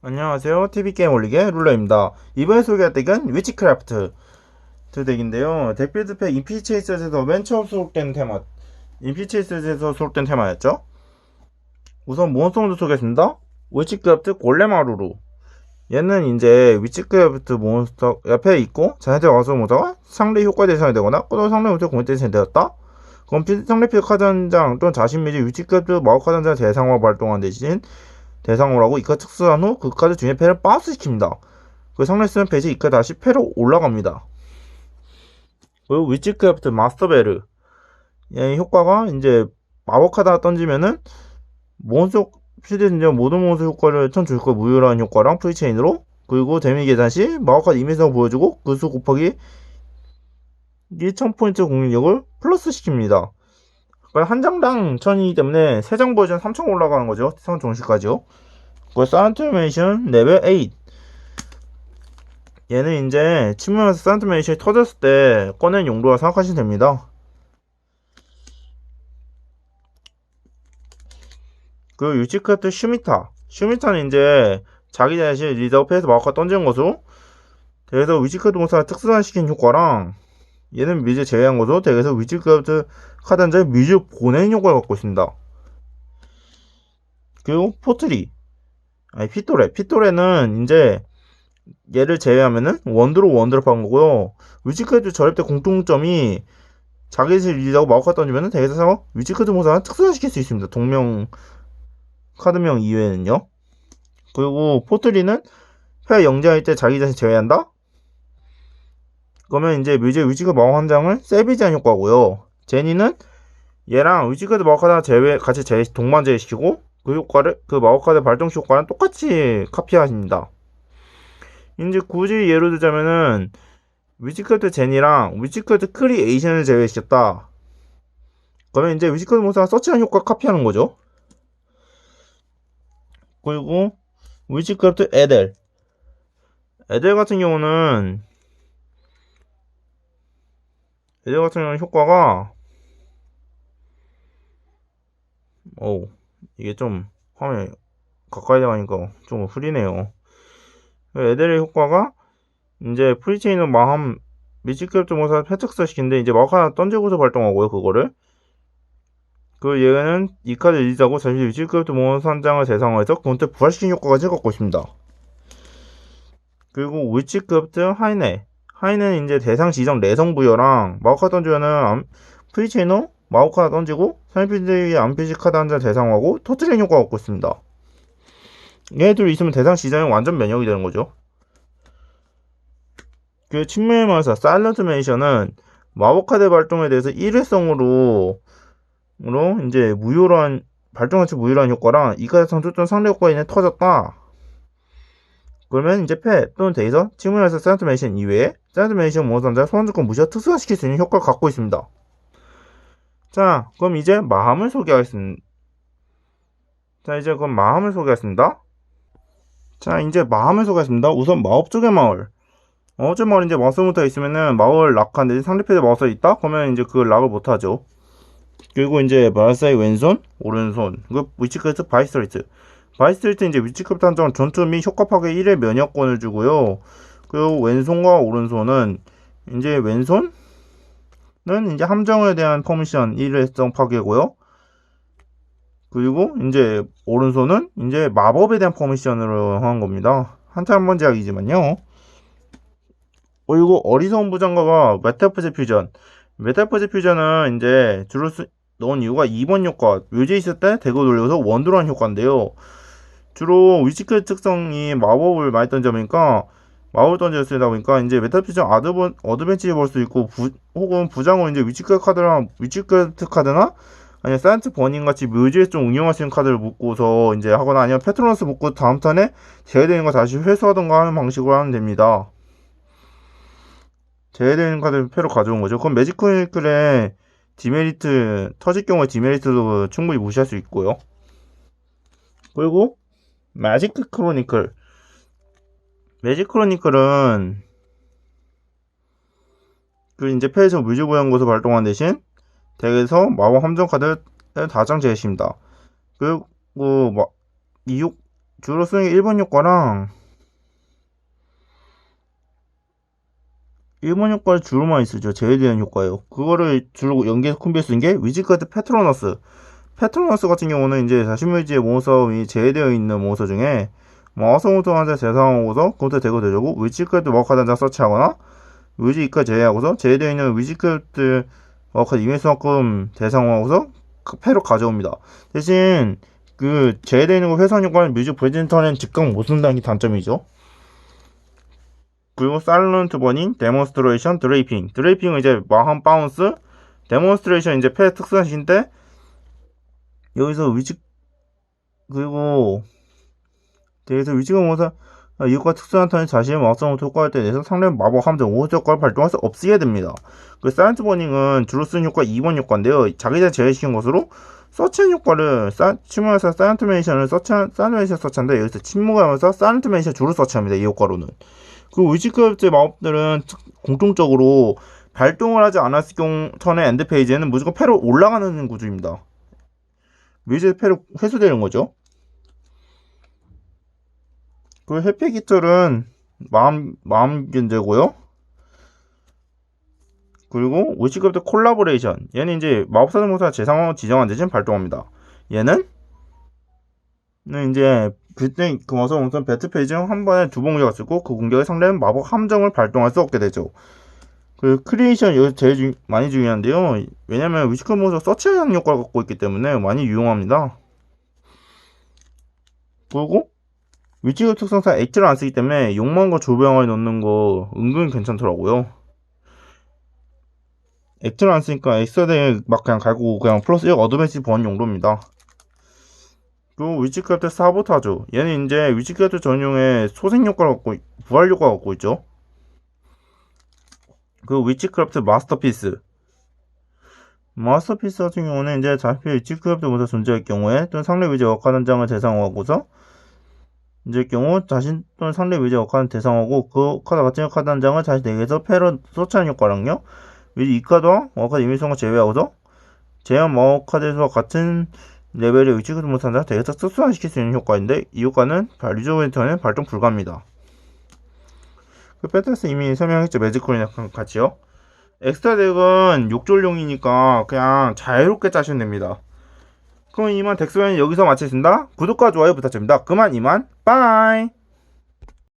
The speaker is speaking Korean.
안녕하세요. TV게임 올리게 룰러입니다. 이번에 소개할 덱은 위치크래프트 드 덱인데요. 덱빌드팩 인피체이스에서 맨 처음 수록된 테마 인피체이스에서 수록된 테마였죠. 우선 몬스터도 소개했습니다. 위치크래프트 골레마루루 얘는 이제 위치크래프트 몬스터 옆에 있고 자네들 와서 모자가 상대 효과 대상이 되거나 또는 상대 모자 공격 대상이 되었다. 그럼 피- 상대 필드 카드 한 장 또는 자신 미지 위치크래프트 마법 카드 한 장 대상으로 발동한 대신 대상으로 하고 이 카드 특수한 후 그 카드 중에 패를 바우스 시킵니다. 그 상례 쓰면 패지 이 카드 다시 패로 올라갑니다. 그리고 위치크래프트 마스터베르 얘 효과가 이제 마법 카드 하나 던지면은 필드에 이제 모든 몬스터 효과를 천 줄거 무효라는 효과랑 프리체인으로 그리고 데미 계산 시 마법 카드 이미지를 보여주고 그 수 곱하기 1000포인트 공격력을 플러스 시킵니다. 그러니까 한 장당 1000이기 때문에 3장 버전 3000 올라가는 거죠. 성 종식까지요. 그 산트메이션 레벨 8 얘는 이제 침몰에서 산트메이션이 터졌을 때 꺼낸 용도라 생각하시면 됩니다. 그 유치크트 슈미타 슈미타는 이제 자기 자신 리더패에서 마우카 던지는 것으로 그래서 위치크트 동사를 특수화시킨 효과랑 얘는 뮤즈 제외한 것으로 덱에서 카드 한 장에 뮤즈 보내는 효과를 갖고 있습니다. 그리고 포트리. 아니 피토레. 피토레는 이제 얘를 제외하면은 원드로 원드로 한 거고요. 저랩 때 공통점이 자기 집 리드하고 마우카 던지면은 덱에서 위치크드 모사를 특수화시킬 수 있습니다. 동명 카드명 이외에는요. 그리고 포트리는 패 영장일 때 자기 자신 제외한다 그러면 이제 뮤즈 한 장을 세비지한 효과고요 제니는 얘랑 위치크드 마우카드 제외 같이 제 동반 제외시키고 그 효과를 그 마법카드 발동 시 효과는 똑같이 카피하십니다. 이제 굳이 예로 들자면은 위치카드 제니랑 위치카드 크리에이션을 제외시켰다. 그러면 이제 위치카드 모사가 서치한 효과 카피하는 거죠. 그리고 위치카드 에델 에델 같은 경우는 에델 같은 경우는 효과가 어우 이게 좀 화면에 가까이 나가니까 좀 흐리네요. 에델의 효과가 이제 프리체인으로 마함 미치크랩트 모사 패착사 시킨데 이제 마우카 하나 던지고서 발동하고요 그거를 그 얘는 이 카드 리즈하고 잠시 미치크랩트 모사 한 장을 대상화해서 본체 부활시킨 효과까지 갖고 있습니다. 그리고 위치크래프트 하이네 하이네는 이제 대상 지정 내성 부여랑 마우카 던지면은 프리체인으로 마우카 던지고 상필드의 암피지 카드 한장 대상하고 터트리는 효과가 갖고 있습니다. 얘들 있으면 대상 시장이 완전 면역이 되는 거죠. 그 측면에 말해서 사일런트 메이션은 마법 카드 발동에 대해서 일회성으로 으로 이제 무효란 발동하치 무효란 효과랑 이 카드 상투던 상대 효과 인해 터졌다. 그러면 이제 패 또는 데이서 측면에서 사일런트 메이션 이외에 사일런트 메이션 모선자 소환조건 무시와 특수화시킬 수 있는 효과를 갖고 있습니다. 자, 그럼 이제 마음을 소개하겠습니다. 자, 이제 그럼 마음을 소개하겠습니다. 자, 이제 마음을 소개하겠습니다. 우선 마법 쪽의 마을. 어제 마을 이제 마우스부터 있으면은 마을 락한데 상대편에 마우스 있다? 그러면 이제 그 락을 못하죠. 그리고 이제 마사의 왼손, 오른손, 그 위치크래프트 바이스트레이트. 바이스트레이트 이제 위치크래프트 한정 전투 및 효과 파괴 1의 면역권을 주고요. 그리고 왼손과 오른손은 이제 왼손 는 이제 함정에 대한 퍼미션 일회성 파괴고요. 그리고 이제 오른손은 이제 마법에 대한 퍼미션으로 한 겁니다. 한타 한번 제약이지만요. 그리고 어리석은 부장가가 메타포즈 퓨전. 메타포즈 퓨전은 이제 주로 쓰, 넣은 이유가 2번 효과. 묘지에 있을 때 대고 돌려서 원드러한 효과인데요. 주로 위치크 특성이 마법을 많이 던져보니까 마법을 던졌다 보니까 이제 메타피전 아드번 어드벤치에 볼수 있고 부, 혹은 부장으로 이제 위치크 카드랑 위치크 카드나 아니면 사이언트 버닝 같이 묘지에서 좀 운영할 수 있는 카드를 묶고서 이제 하거나 아니면 페트로너스 묶고 다음 턴에 제외되는 거 다시 회수하던가 하는 방식으로 하면 됩니다. 제외되는 카드를 패로 가져온 거죠. 그럼 매직 크니클의 디메리트 터질 경우에 디메리트도 충분히 무시할 수 있고요. 그리고 매직 크로니클 매직 크로니클은 그 이제 패에서 뮤즈 보양 곳을 발동한 대신 덱에서 마법 함정 카드를 다장 제시입니다. 그리고 뭐 이육 주로 쓰는 게 1번 효과랑 1번 효과를 주로 많이 쓰죠. 제외되는 효과예요. 그거를 주로 연계해서 콤비해 쓰는 게 위지카드 페트로너스. 페트로너스 같은 경우는 이제 자신묘지의 모서이 제외되어 있는 모서 중에 마우스모터한테 재사하고서 그것도 대고 되고 위지카드 마우카드 한장 서치하거나 위지 이카 제외하고서 제외되어 있는 위지카드 마우카드 이메이스만큼 대상화하고서 그 패로 가져옵니다. 대신 그 제외되어 있는 거 회선 효과는 뮤직 프레젠터는 즉각 못 쓴다는 게 단점이죠. 그리고 사일런트 버닝, 데몬스트레이션, 드레이핑. 드레이핑은 이제 마한 바운스, 데몬스트레이션 이제 패 특수한신데 여기서 위치 그리고 여기서 위치가 뭐서 이것과 특수한 턴이 자신의 마우스로 효과할 때 내서 상대 마법 함정 5호 효과를 발동할 수 없게 됩니다. 그 사이언트 버닝은 주로 쓰는 효과 2번 효과인데요. 자기장 제외시킨 것으로 서치한 효과를 사, 침묵하면서 사이언트 메이션을 서치한 사이언트 메이션 서치한데 여기서 침묵하면서 사이언트 메이션 주로 서치합니다. 이 효과로는. 그 위치급제 마법들은 특- 공통적으로 발동을 하지 않았을 경우 턴의 엔드 페이지에는 무조건 패로 올라가는 구조입니다. 뮤즈의 패로 회수되는 거죠. 그 해피 깃털은 마음 마음 견제고요. 그리고 위치급제 콜라보레이션 얘는 이제 마법사 등모사 재상황 지정한 대신 발동합니다. 얘는 는 이제 그때 그 와서 우선 배트 페이지 한 번에 두번 공격을 쓰고 그 공격에 상대는 마법 함정을 발동할 수 없게 되죠. 그 크리에이션 여기서 제일 중, 많이 중요한데요. 왜냐면 위치급 모서 서치하는 효과를 갖고 있기 때문에 많이 유용합니다. 그리고 위치급 특성상 액트를 안 쓰기 때문에 욕망과 조병을 넣는 거 은근 괜찮더라고요. 액트를 안 쓰니까 엑스트라덱 막 그냥 갈고 그냥 플러스 1 어드밴스 보안 용도입니다. 그리고 위치크래프트 사보타주 얘는 이제 위치크래프트 전용의 소생 효과를 갖고 있- 부활 효과를 갖고 있죠 그리고 위치크래프트 마스터피스 마스터피스 같은 경우는 이제 자필 위치크래프트 모사 존재할 경우에 또는 상대 위제 역할단장을 대상화하고서 이제 경우 자신 또는 상대 위제 역할을 대상하고 그 카드 같은 역할단장을 자신에게서 패로 소치하는 효과랑요 위치 이 카드와 워카드 이미성을 제외하고서 제한 마워카드에서 같은 레벨의 위치급 못한다 대에서 특수화시킬 수 있는 효과인데 이 효과는 발리조 벤터는 발동 불가합니다. 그 패트스 이미 설명했죠 매직콜이랑 같이요. 엑스트라 덱은 욕졸용이니까 그냥 자유롭게 짜시면 됩니다. 그럼 이만 덱스웨는 여기서 마치겠습니다. 구독과 좋아요 부탁드립니다. 그만 이만 빠이